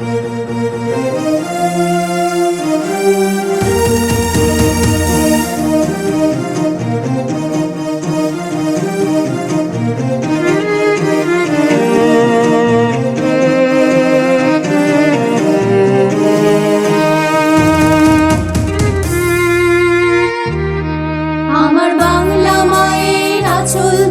আমার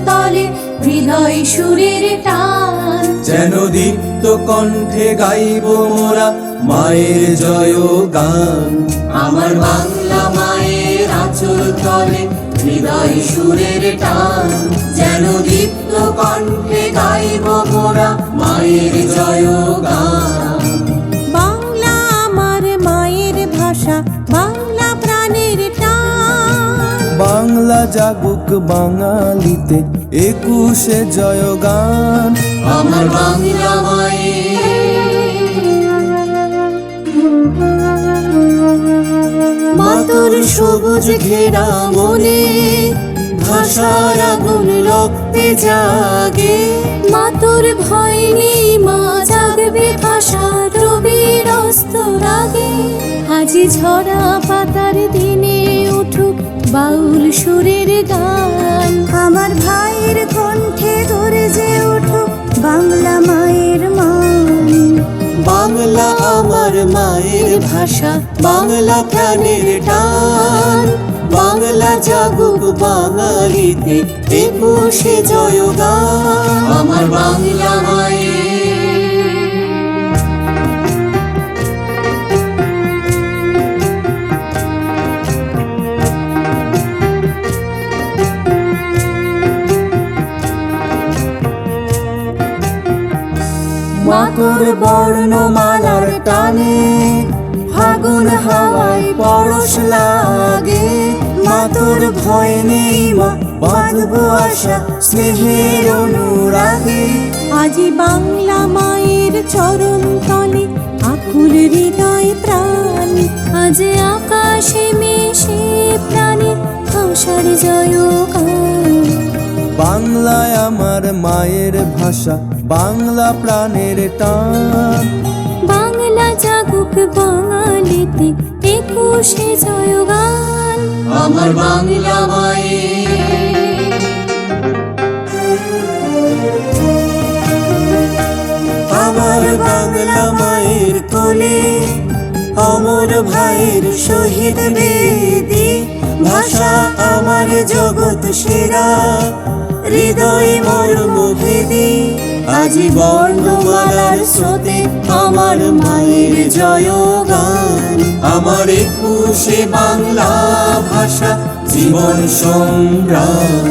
তলে হৃদয় সুরের টান। যেন দীপ্ত কণ্ঠে গাইব মোরা মায়ের জয় গান। আমার বাংলা মায়ের আঁচল তলে হৃদয় সুরের টান। যেন দীপ্ত কণ্ঠে গাইব মোরা মায়ের জয় গান। জাগুক বাঙালিতে একুশে জয় গান আমার বাংলা মাতর সবুজ ঘেরা মনে ভাষার আগুন রক্তে জাগে। মাতর ভয় নেই মা জাগবে ভাষা রবির অস্ত রাগে। আজি ঝরা পাতার দিনে উঠুক বাউল সুরের গান। আমার ভাইয়ের কণ্ঠে ধরে যে ওঠো বাংলা মায়ের মান। বাংলা আমার মায়ের ভাষা বাংলা প্রাণের টান। বাংলা জাগুক বাঙালিতে একুশে জয় গান আমার বাংলা মাতর বর্ণমালার টানে, ফাগুন হাওয়ায় পরশ লাগে। মাতর ভয় নেই মা, বাঁধবো আশা, স্নেহের অনুরাগে। আজি বাংলা মায়ের চরণ তলে, আকুল হৃদয় প্রাণ আজ আকাশে মিশে বাংলায় আমার মায়ের ভাষা বাংলা প্রাণের টান। বাংলা জাগুক বাঙালিতে একুশে জয় গান আমার বাংলা মায়ের। আমার বাংলা মায়ের কোলে অমর ভাইয়ের শহীদ বেদি। ভাষা আমার জগৎ সেরা। হৃদয় মর্ম ভেদি আজি বর্ণমালার স্রোতে আমার মায়ের জয় গান আমার একুশে বাংলা ভাষা জীবন সংগ্রাম।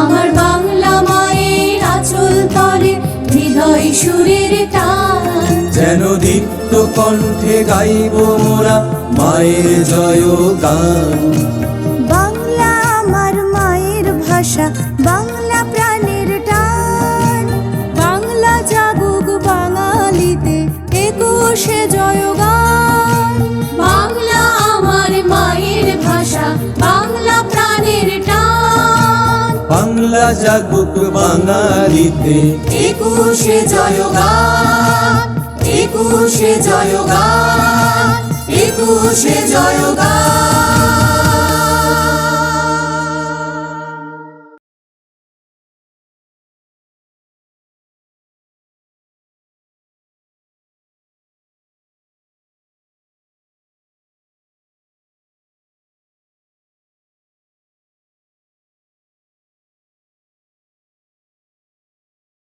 আমার বাংলা মায়ের আঁচল তলে হৃদয় সুরের যেন দীপ্ত কণ্ঠে গাইব মোরা মায়ের জয় গান। বাংলা আমার মায়ের ভাষা বাংলা প্রাণের টান। বাংলা জাগুক বাঙালিতে একুশে জয় গান। বাংলা আমার মায়ের ভাষা বাংলা প্রাণের টান। বাংলা জাগুক বাঙালিতে একুশে জয় গান। একুশে জয়গান একুশে জয় গান